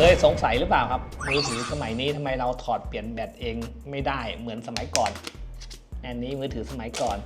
เคยสงสัยหรือเปล่าครับมือถือสมัยนี้ทำไมเราถอดเปลี่ยนแบตเองไม่ได้เหมือนสมัยก่อนอันนี้มือถือสมัยก่อน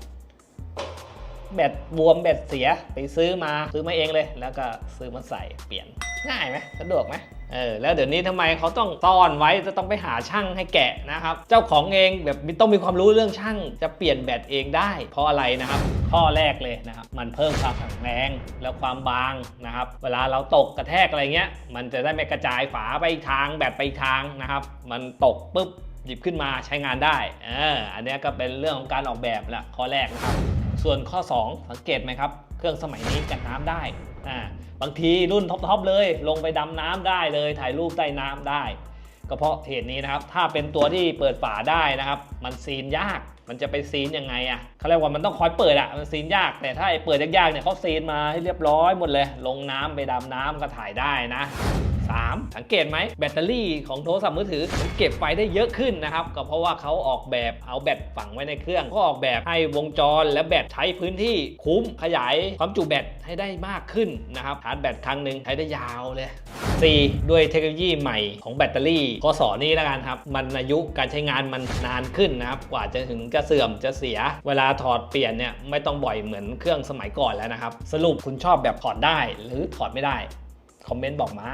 แบตบวมแบตเสียไปซื้อมาซื้อมาเองเลย แล้วก็ซื้อมาใส่เปลี่ยนง่ายไหมสะดวกไหม เออแล้วเดี๋ยวนี้ทำไมเขาต้องต้อนไว้จะต้องไปหาช่างให้แกะนะครับ เจ้าของเองแบบต้องมีความรู้เรื่องช่าง จะเปลี่ยนแบตเองได้ เพราะอะไรนะครับ ข้อแรกเลยนะครับ มันเพิ่มความแข็งแรงแล้วความบางนะครับ เวลาเราตกกระแทกอะไรเงี้ย มันจะได้ไม่กระจายฝาไปทางแบตไปทางนะครับ มันตกปุ๊บหยิบขึ้นมาใช้งานได้ เออ อันนี้ก็เป็นเรื่องของการออกแบบละข้อแรกนะครับ ส่วนข้อ 2 สังเกตไหมครับ เครื่องสมัยนี้กันน้ำได้อ่าบางทีรุ่นท็อปๆเลย ลงไปดำน้ำได้เลย ถ่ายรูปใต้น้ำได้ ก็เพราะเหตุนี้นะครับ ถ้าเป็นตัวที่เปิดฝาได้นะครับ มันซีนยาก มันจะไปซีนยังไงอะ่ะเขาเรียกว่ามันต้องคอยเปิดอะ่ะ มันซีนยาก แต่ถ้าไอเปิดยากๆเนี่ยเขาซีนมาให้เรียบร้อยหมดเลย ลงน้ำไปดำน้ำก็ถ่ายได้นะ 3. สังเกตไหมแบตเตอรี่ของโทรศัพท์มือถือมันเก็บไฟได้เยอะขึ้นนะครับก็เพราะว่าเขาออกแบบเอาแบตฝังไว้ในเครื่อง ก็ออกแบบให้วงจรและแบตใช้พื้นที่คุ้มขยายความจุแบตให้ได้มากขึ้นนะครับชาร์จแบตครั้งหนึ่งใช้ได้ยาวเลย 4. ด้วยเทคโนโลยีใหม่ของแบตเตอรี่ข้อสอนี้แล้วกันครับ มันอายุการใช้งานมันนานขึ้นนะครับ กว่าจะถึงจะเสื่อมจะเสีย เวลาถอดเปลี่ยนเนี่ยไม่ต้องบ่อยเหมือนเครื่องสมัยก่อนแล้วนะครับ สรุปคุณชอบแบบถอดได้หรือถอดไม่ได้ คอมเมนต์บอกมา